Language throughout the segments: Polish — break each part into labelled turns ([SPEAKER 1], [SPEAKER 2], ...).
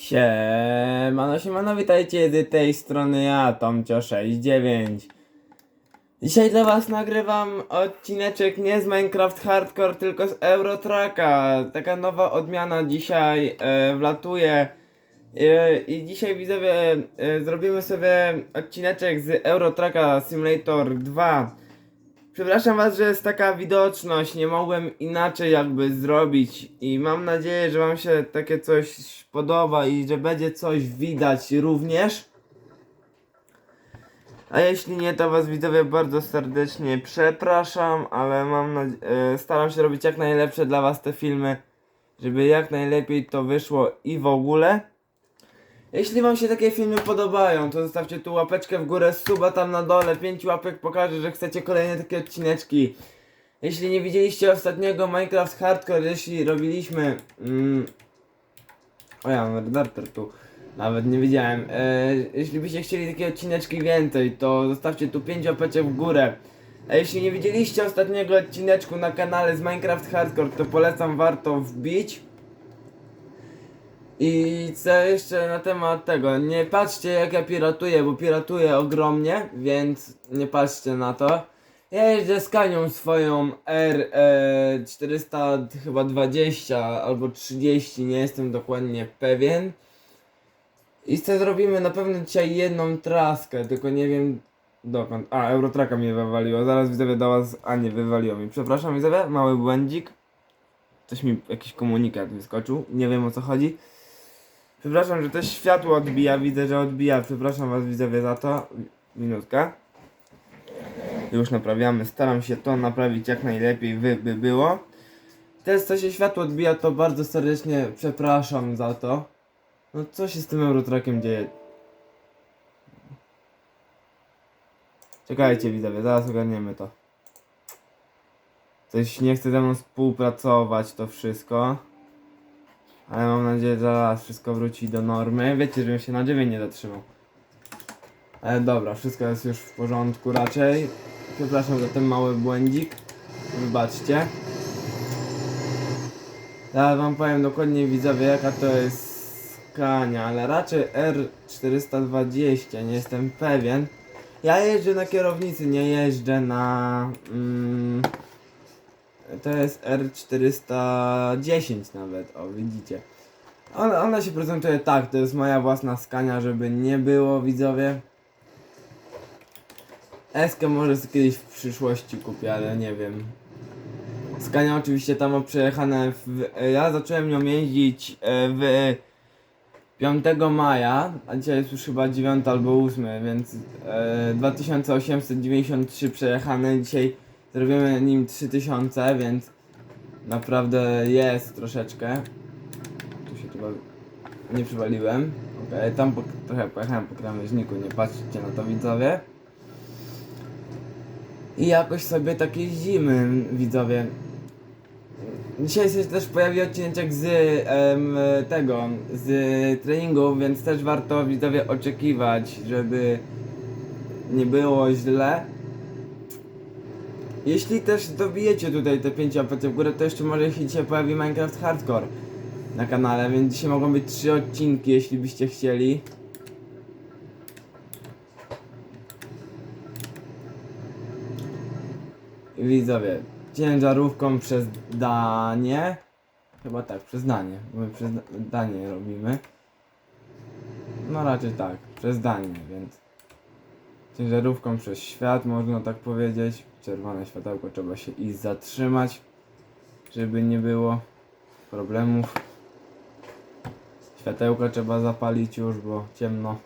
[SPEAKER 1] Siemano, siemano, witajcie z tej strony ja, Tomcio69 Dzisiaj dla was nagrywam odcineczek nie z Minecraft Hardcore, tylko z Eurotracka Taka nowa odmiana dzisiaj e, wlatuje. E, I dzisiaj widzowie e, zrobimy sobie odcineczek z Eurotracka Simulator 2 Przepraszam was, że jest taka widoczność, nie mogłem inaczej jakby zrobić i mam nadzieję, że wam się takie coś podoba i że będzie coś widać również. A jeśli nie, to was widzowie bardzo serdecznie przepraszam, ale mam nadzieję, staram się robić jak najlepsze dla was te filmy, żeby jak najlepiej to wyszło i w ogóle. Jeśli wam się takie filmy podobają, to zostawcie tu łapeczkę w górę, suba tam na dole, pięć łapek pokaże, że chcecie kolejne takie odcineczki. Jeśli nie widzieliście ostatniego Minecraft Hardcore, jeśli robiliśmy... Mm, o ja mam redaktor tu, nawet nie wiedziałem. E, jeśli byście chcieli takie odcineczki więcej, to zostawcie tu pięć łapeczek w górę. A jeśli nie widzieliście ostatniego odcineczku na kanale z Minecraft Hardcore, to polecam warto wbić. I co jeszcze na temat tego, nie patrzcie jak ja piratuję, bo piratuję ogromnie, więc nie patrzcie na to. Ja jeżdżę z Kanią swoją R400 chyba 20 albo 30, nie jestem dokładnie pewien. I co zrobimy na pewno dzisiaj jedną traskę, tylko nie wiem dokąd. A, Eurotraka mnie wywaliło, zaraz widzowie do was, a nie wywaliło mi. Przepraszam widzowie, mały błędzik. Coś mi, jakiś komunikat wyskoczył, nie wiem o co chodzi. Przepraszam, że to światło odbija, widzę, że odbija. Przepraszam was widzowie za to. Minutka. Już naprawiamy. Staram się to naprawić jak najlepiej by było. Teraz co się światło odbija, to bardzo serdecznie przepraszam za to. No co się z tym Eurotrackiem dzieje? Czekajcie widzowie, zaraz ogarniemy to. Coś nie chce ze mną współpracować to wszystko. Ale mam nadzieję, że zaraz wszystko wróci do normy. Wiecie, żebym się na drzewie nie zatrzymał. Ale dobra, wszystko jest już w porządku raczej. Przepraszam za ten mały błędzik. Wybaczcie. Teraz wam powiem dokładnie widzowie jaka to jest skania, ale raczej R420, nie jestem pewien. Ja jeżdżę na kierownicy, nie jeżdżę na... Mm, to jest R410 nawet, o widzicie. Ona, ona się prezentuje tak, to jest moja własna skania, żeby nie było widzowie. Eskę może kiedyś w przyszłości kupię, ale nie wiem. Skania oczywiście tam ma przejechane w... Ja zacząłem nią jeździć e, w 5 maja, a dzisiaj jest już chyba 9 albo 8, więc e, 2893 przejechane. Dzisiaj zrobimy nim 3000, więc naprawdę jest troszeczkę. Tu się chyba nie przywaliłem. Okej, tam po, trochę pojechałem po krawężniku, nie patrzcie na to widzowie. I jakoś sobie tak jeździmy, widzowie. Dzisiaj się też pojawi odcinek z em, tego, z treningu, więc też warto widzowie oczekiwać, żeby nie było źle. Jeśli też dobijecie tutaj te 5 łapek w górę, to jeszcze może się pojawi Minecraft Hardcore na kanale, więc dzisiaj mogą być 3 odcinki, jeśli byście chcieli. Widzowie, ciężarówką przez Danię. Chyba tak, przez Danię, bo przez Da- Danię robimy. No raczej tak, przez Danię, więc ciężarówką przez świat, można tak powiedzieć. Czerwone światełko trzeba się i zatrzymać, żeby nie było problemów. Światełko trzeba zapalić już, bo ciemno.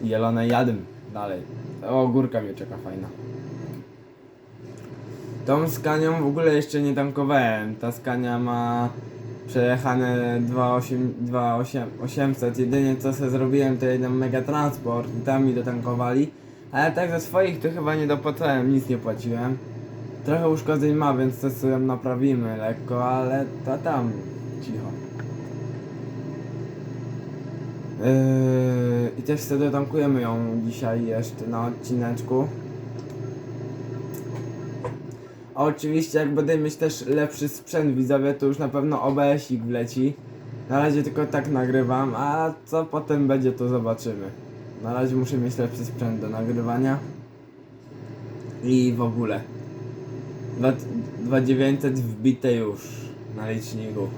[SPEAKER 1] Jelone jadym dalej. O, górka mnie czeka fajna. Tą skanią w ogóle jeszcze nie tankowałem. Ta skania ma przejechane 2,8 2,800. Jedynie co sobie zrobiłem to jeden mega transport i tam mi dotankowali. Ale tak ze swoich to chyba nie dopłacałem, nic nie płaciłem. Trochę uszkodzeń ma, więc to sobie naprawimy lekko, ale to tam cicho. Yy, I też sobie dotankujemy ją dzisiaj jeszcze na odcineczku. Oczywiście jak będę mieć też lepszy sprzęt widzowie, to już na pewno OBS-ik wleci. Na razie tylko tak nagrywam, a co potem będzie to zobaczymy. Na razie muszę mieć lepszy sprzęt do nagrywania. I w ogóle. Dwa- 2900 wbite już na liczniku.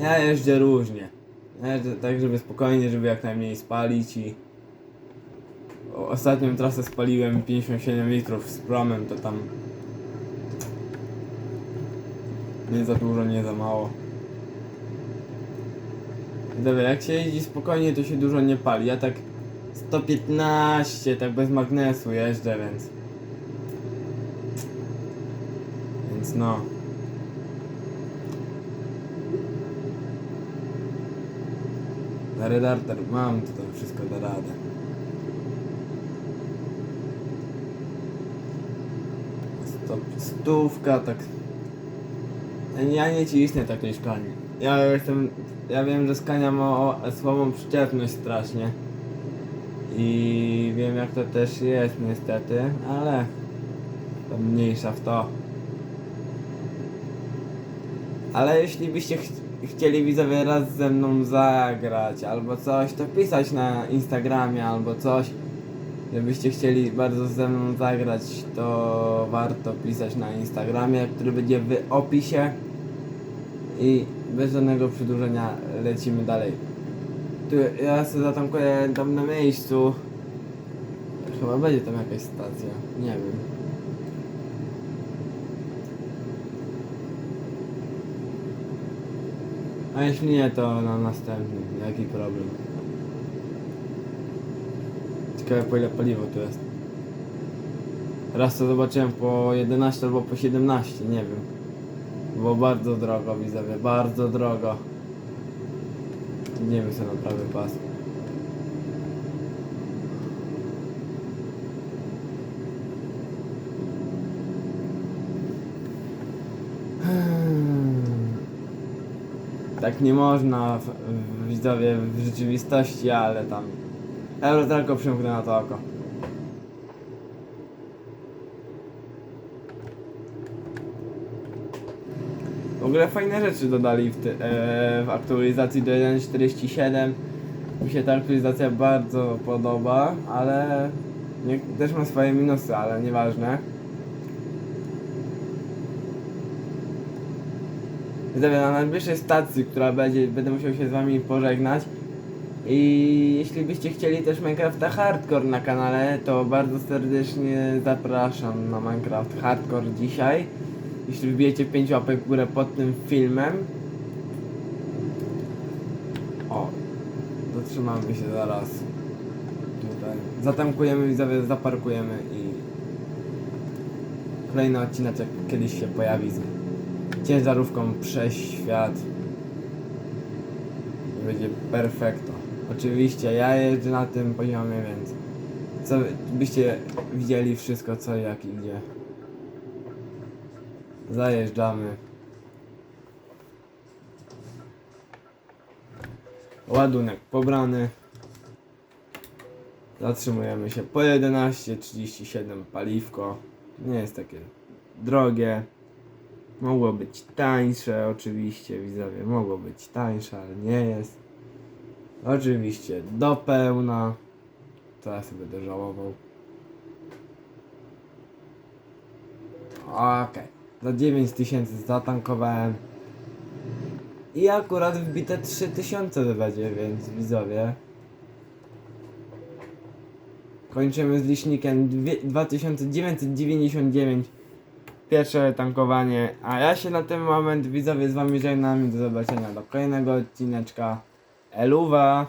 [SPEAKER 1] Ja jeżdżę różnie. Ja jeżdżę tak, żeby spokojnie, żeby jak najmniej spalić i... Ostatnią trasę spaliłem 57 litrów z promem, to tam... Nie za dużo, nie za mało. Dobra, jak się jeździ spokojnie, to się dużo nie pali. Ja tak 115, tak bez magnesu jeżdżę, więc... Więc no. Na redarter mam, to tam wszystko da radę. Stop, stówka, tak. Ja nie cisnę takiej skani. Ja jestem. Ja wiem, że skania ma słabą przyczepność strasznie. I wiem jak to też jest niestety, ale to mniejsza w to. Ale jeśli byście ch chcieli widzowie raz ze mną zagrać albo coś, to pisać na Instagramie albo coś. Gdybyście chcieli bardzo ze mną zagrać, to warto pisać na Instagramie, który będzie w opisie. I bez żadnego przedłużenia lecimy dalej. Tu ja sobie zatankuję tam na miejscu. Chyba będzie tam jakaś stacja. Nie wiem. A jeśli nie, to na następnym. Jaki problem? Ciekawe po ile paliwo tu jest. Raz to zobaczyłem po 11 albo po 17, nie wiem. Było bardzo drogo widzowie, bardzo drogo. Nie wiem co na prawy pas. Tak nie można widzowie w rzeczywistości, ale tam. Euro tylko przymknę na to oko. W ogóle fajne rzeczy dodali w, ty, e, w aktualizacji do 1.47. Mi się ta aktualizacja bardzo podoba, ale nie, też ma swoje minusy, ale nieważne. Widzowie, na najbliższej stacji, która będzie, będę musiał się z wami pożegnać. I jeśli byście chcieli też Minecrafta Hardcore na kanale, to bardzo serdecznie zapraszam na Minecraft Hardcore dzisiaj. Jeśli wbijecie 5 łapek w górę pod tym filmem. O, zatrzymamy się zaraz. Tutaj. Zatankujemy, widzowie, zaparkujemy i kolejny odcinek kiedyś się pojawi z ciężarówką przez świat. I będzie perfekto. Oczywiście ja jeżdżę na tym poziomie, więc co byście widzieli wszystko co jak i gdzie. Zajeżdżamy. Ładunek pobrany. Zatrzymujemy się po 11.37 paliwko. Nie jest takie drogie. Mogło być tańsze, oczywiście, widzowie. Mogło być tańsze, ale nie jest. Oczywiście do pełna. Sobie będę żałował. Okej. Za 9000 zatankowałem. I akurat wbite 3000 to będzie, więc widzowie. Kończymy z licznikiem dwie- 2999. Pierwsze tankowanie. A ja się na ten moment widzowie z wami żegnam do zobaczenia do kolejnego odcineczka. Eluwa!